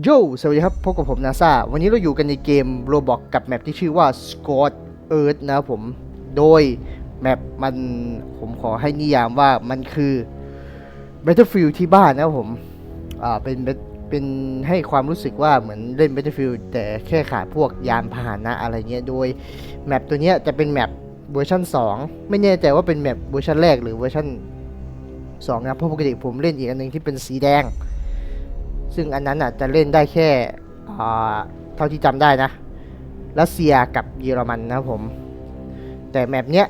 โยสวัสดีครับ พบกับผมนาซาวันนี้เราอยู่กันในเกมโรบอกกับแมปที่ชื่อว่า Scott Earth นะครับผม โดยแมปมันผมขอให้นิยามว่ามันคือ Battlefield ที่บ้านนะครับผม อ่า เป็น เป็นให้ความรู้สึกว่าเหมือนเล่น Battlefield แต่แค่ขาดพวกยานพาหนะอะไรเงี้ย โดยแมปตัวเนี้ยจะเป็นแมปเวอร์ชัน2 ไม่แน่ใจว่าเป็นแมปเวอร์ชันแรกหรือเวอร์ชัน2นะ เพราะปกติผมเล่นอีกอันหนึงที่เป็นสีแดง ซึ่งอันนั้นอะจะเล่นได้แค่เท่าที่จำได้นะรัสเซียกับเยอรมันนะผม แต่แมปเนี้ย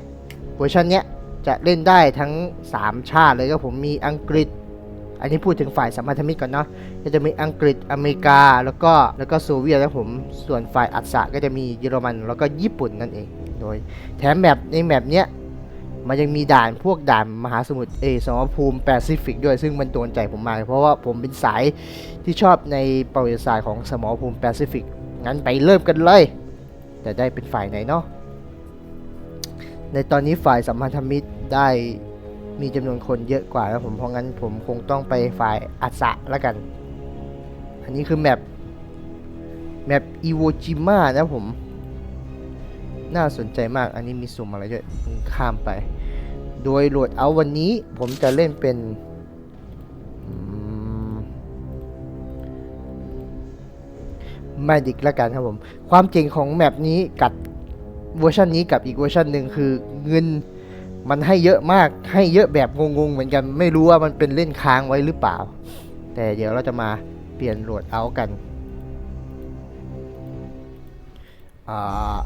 เวอร์ชันเนี้ยจะเล่นได้ทั้ง 3 ชาติเลยก็ผมมีอังกฤษ อันนี้พูดถึงฝ่ายสัมพันธมิตรก่อนเนาะก็จะมีอังกฤษอเมริกาแล้วก็แล้วก็โซเวียตนะผมส่วนฝ่ายอัศก็จะมีเยอรมัน แล้วก็ญี่ปุ่นนั่นเองโดยแถมแมปในแมปเนี้ย มันยังมีด่านพวกด่านมหาสมุทรเอสมรภูมิแปซิฟิกด้วยซึ่งมันโดนใจผมมากเพราะว่าผมเป็นสายที่ชอบในประวัติศาสตร์ของสมรภูมิแปซิฟิกงั้นไปเริ่มกันเลย แต่ได้เป็นฝ่ายไหนเนาะในตอนนี้ฝ่ายสัมพันธมิตรได้มีจำนวนคนเยอะกว่าแล้วผมเพราะงั้นผมคงต้องไปฝ่ายอัศะแล้วกัน อันนี้คือแมปแมปอีโวจิมะนะผม น่าสนใจมาก อันนี้มีสุ่มอะไรด้วยข้ามไป โดยโหลดเอาวันนี้ผมจะเล่นเป็นแมดิกแล้วกันครับผม ความเจ๋งของแมปนี้กับเวอร์ชันนี้กับอีกเวอร์ชันหนึ่งคือเงินมันให้เยอะมากให้เยอะแบบงงๆเหมือนกันไม่รู้ว่ามันเป็นเล่นค้างไว้หรือเปล่า แต่เดี๋ยวเราจะมาเปลี่ยนโหลดเอากันอ่า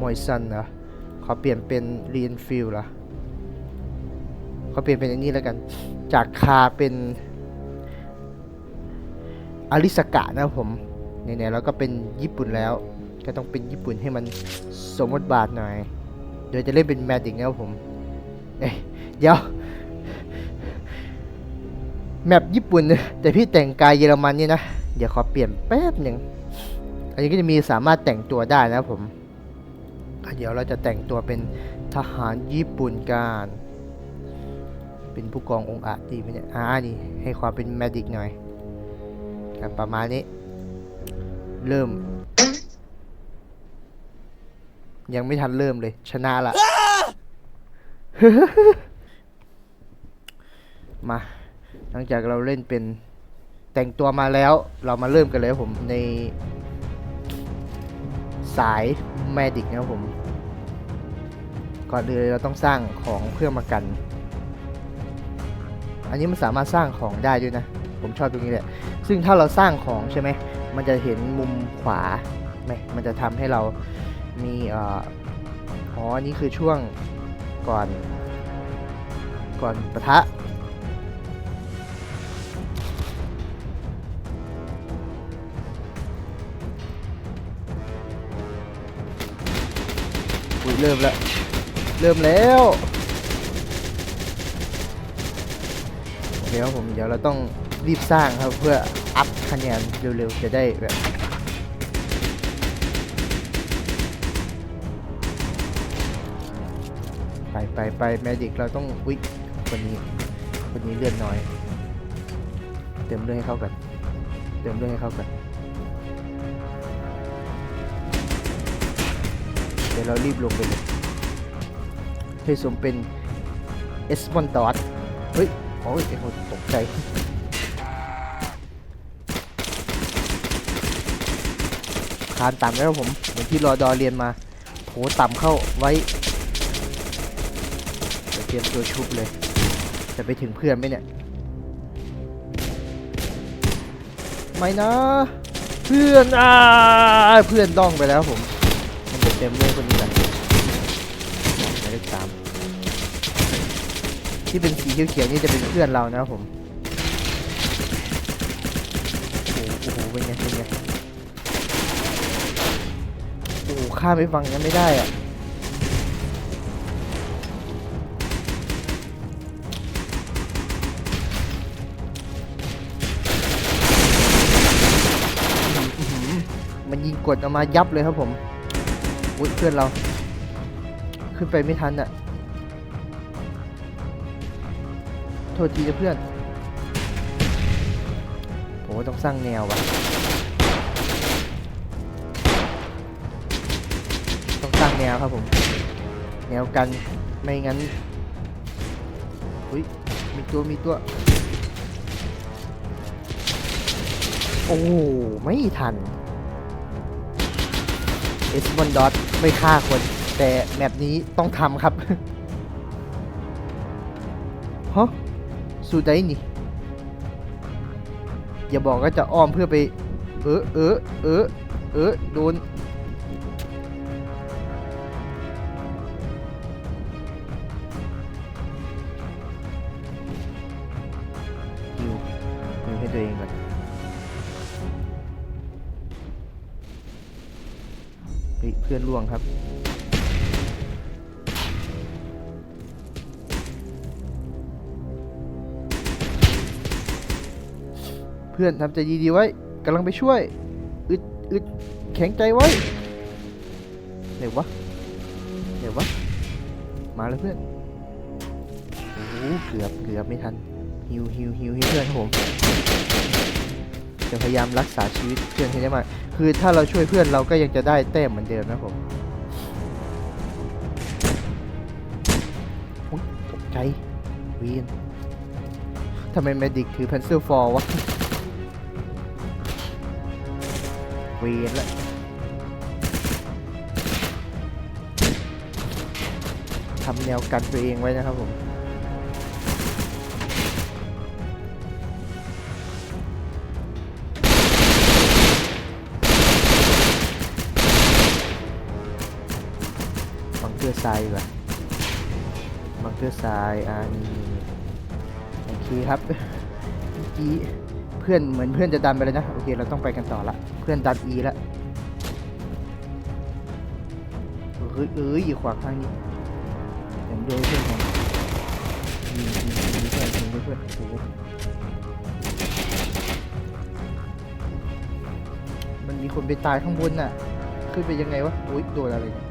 มอยซันเหรอขอเปลี่ยนเป็นเรียนฟิลเหรอขอเปลี่ยนเป็นอันนี้แล้วกัน จากคาเป็นอาริสกะนะผมไหนๆเราก็เป็นญี่ปุ่นแล้ว ก็ต้องเป็นญี่ปุ่นให้มันสมบทบาทหน่อย โดยจะเล่นเป็นแมดดิกนะครับผมเอ้ยเดี๋ยวแมปญี่ปุ่นนะแต่พี่แต่งกายเยอรมันนี่นะ เดี๋ยวขอเปลี่ยนแป๊บหนึ่งอันนี้ก็จะมีสามารถแต่งตัวได้นะผม เดี๋ยวเราจะแต่งตัวเป็นทหารญี่ปุ่นกัน เป็นผู้กององค์อาจดีไหมเนี่ยอ่านี่ ให้ความเป็นแมดิกหน่อยกันประมาณนี้ เริ่ม ยังไม่ทันเริ่มเลย ชนะละมา หลังจากเราเล่นเป็นแต่งตัวมาแล้ว เรามาเริ่มกันเลยผมใน สายแมดิกนะครับผม ก่อนอื่นเลยเราต้องสร้างของเพื่อมากัน อันนี้มันสามารถสร้างของได้ด้วยนะ ผมชอบตรงนี้แหละ ซึ่งถ้าเราสร้างของใช่ไหม มันจะเห็นมุมขวาไหมมันจะทำให้เรามีเอ่ออ๋ออันนี่คือช่วงก่อน ก่อนปะทะ เริ่มแล้ว เริ่มแล้วโอเคครับผมเดี๋ยวเราต้องรีบสร้างครับเพื่ออัพคะแนนเร็วๆจะได้แบบไปไปไปแมจิกเราต้องอุ๊ยคนนี้คนนี้เลือดน้อย เติมเลือดให้เข้ากันเติมเลือดให้เข้ากัน ดี๋ยวเรารีบลงไปเลยให้สมเป็นเอสมอนตอสเฮ้ยโอ้ยไอ้คนตกใจคานต่ำแล้วผมเหมือนที่รอดอเรียนมาโหต่ำเข้าไว้เดี๋ยวเตรียมตัวชุบเลย จะไปถึงเพื่อนไหมเนี่ย ไม่นะ เพื่อนอ่าเพื่อนต้องไปแล้วผม เต็มเลยคนนี้แหละหมายเลขสามที่เป็นสีเขียวๆนี่จะเป็นเพื่อนเรานะครับผมโอ้โหเป็นไงเป็นไงโอ้โหข้ามไปฟังยังไม่ได้อะมันยิงกดออกมายับเลยครับผม อุ้ยเพื่อนเรา ขึ้นไปไม่ทันอะโทษทีนะเพื่อนโอ้ต้องสร้างแนวว่ะ ต้องสร้างแนวครับผม แนวกัน ไม่งั้น อุ้ย มีตัว มีตัว โอ้ ไม่ทัน S 1 dot ไม่ฆ่าคน แต่แมปนี้ต้องทำครับฮะสูดได้นี่ อย่าบอกว่าจะอ้อมเพื่อไป เออเออเออเออโดนฮิวฮิวให้ตัวเองก่อน เพื่อนล่วงครับ เพื่อนทำใจดีๆไว้กำลังไปช่วย อึดอึดแข็งใจไว้เดี๋ยววะเดี๋ยววะ มาแล้วเพื่อนโอ้โหเกือบเกือบไม่ทันฮิวฮิวฮิวให้เพื่อนครับผม จะพยายามรักษาชีวิตเพื่อนให้ได้มากคือถ้าเราช่วยเพื่อนเราก็ยังจะได้แต้มเหมือนเดิมนะผมอุ๊ยตกใจเวียนทำไมแมดิกถือ pencil for วะเวียนละทำแนวกันตัวเองไว้นะครับผม ร์ทรายดีกว่าบังเกอร์ทรายอ่านี่โอเคครับเมื่อกี้เพื่อนเหมือนเพื่อนจะดันไปเลยนะ โอเค เราต้องไปกันต่อละ เพื่อนดันอีแล้วเอ้ยเอ้ยอยู่ขวาข้างนี้เดี๋ยวโดนเพื่อนของยิงยิงยิงเพื่อนยิงเพื่อนโอ้มันมีคนไปตายข้างบนน่ะ ขึ้นไปยังไงวะโอ้ยโดนอะไรเนี่ย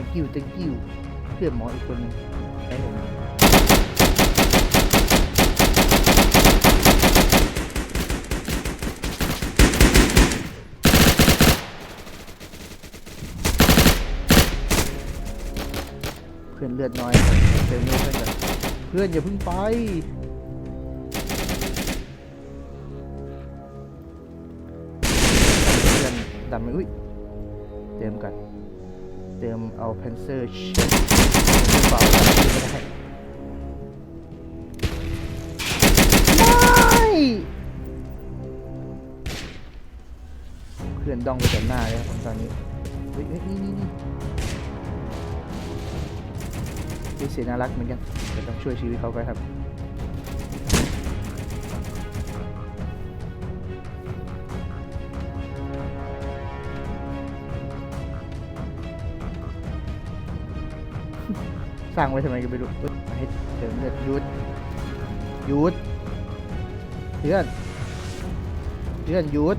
thank you thank you เพื่อนหมออีกคนหนึงให้ผมเพื่อนเลือดน้อยเติมเลือดเพื่อนก่อนเพื่อนอย่าเพิ่งไปเพื่อนดำไปอุ้ยเติมก่อน เติมเอาเพนเซอร์เช็คเบาๆไม่ได้ไม่เพื่อนดองไปแต่หน้าเลยครับผมตอนนี้เฮ้ยเฮ้ยนี่นี่นี่นี่เสียน่ารักเหมือนกันแต่ต้องช่วยชีวิตเขาไปครับ ร้างไว้ทำไมก็ไม่รู้เอ้ยมาให้เติมเลือดยุดยุดเพื่อนเพื่อนยุด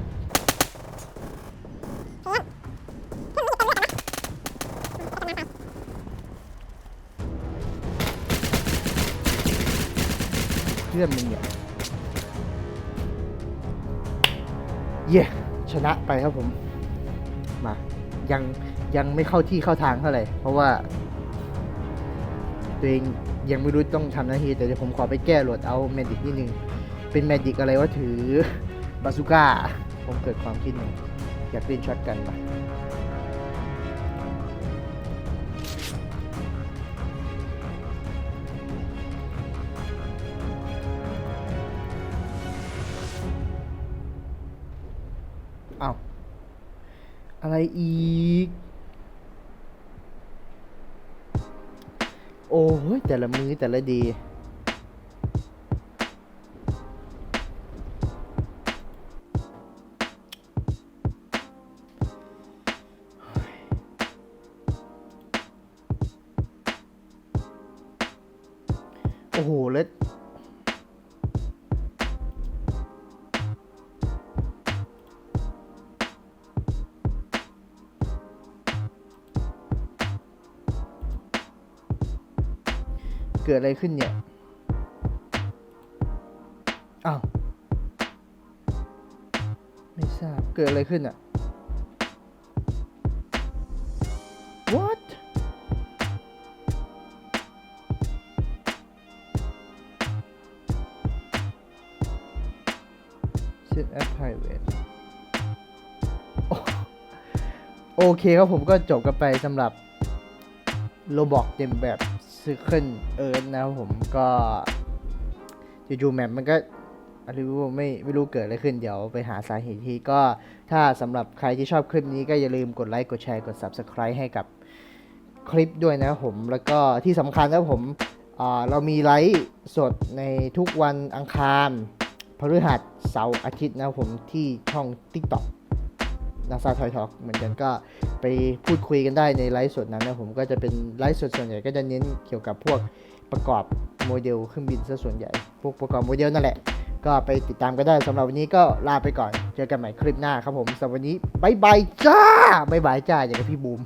เพื่อนมึงเนี่ยเย่ชนะไปครับผม มา ยังยังไม่เข้าที่เข้าทางเท่าไหร่ เพราะว่า ตัวเองยังไม่รู้ต้องทำหน้าที่แต่เดี๋ยวผมขอไปแก้โหลดเอาแมดิกนิดนึง เป็นแมดิกอะไรว่าถือบาซูก้า ผมเกิดความคิดหนึ่งอยากเล่นช็อตกันปะอ้าวอะไรอีก โอ้ยแต่ละมือแต่ละดีโอ้โหแล้ว กิดอะไรขึ้นเนี่ย อ้าว ไม่ทราบ เกิดอะไรขึ้นอะ what set as private โอเคครับผมก็จบกันไปสำหรับโลบอกเต็มแบบ Circle Earth นะครับผมก็จู่ๆแมปมันก็อะไรไม่รู้ไม่ไม่รู้เกิดอะไรขึ้นเดี๋ยวไปหาสาเหตุที่ก็ถ้าสำหรับใครที่ชอบคลิปนี้ก็อย่าลืมกดไลค์กดแชร์กด Subscribe ให้กับคลิปด้วยนะผม แล้วก็ที่สำคัญนะผมอ่าเรามีไลฟ์สดในทุกวันอังคารพฤหัสเสาร์อาทิตย์นะผมที่ช่อง TikTok นาซาทอยทอกเหมือนกันก็ไปพูดคุยกันได้ในไลฟ์สดนั้นนะผมก็จะเป็นไลฟ์สดส่วนใหญ่ก็จะเน้นเกี่ยวกับพวกประกอบโมเดลเครื่องบินซะส่วนใหญ่ พวกประกอบโมเดลนั่นแหละ ก็ไปติดตามกันได้สำหรับวันนี้ก็ลาไปก่อน เจอกันใหม่คลิปหน้าครับผมสำหรับวันนี้บายบายจ้าบายบายจ้าอย่างกับพี่บูม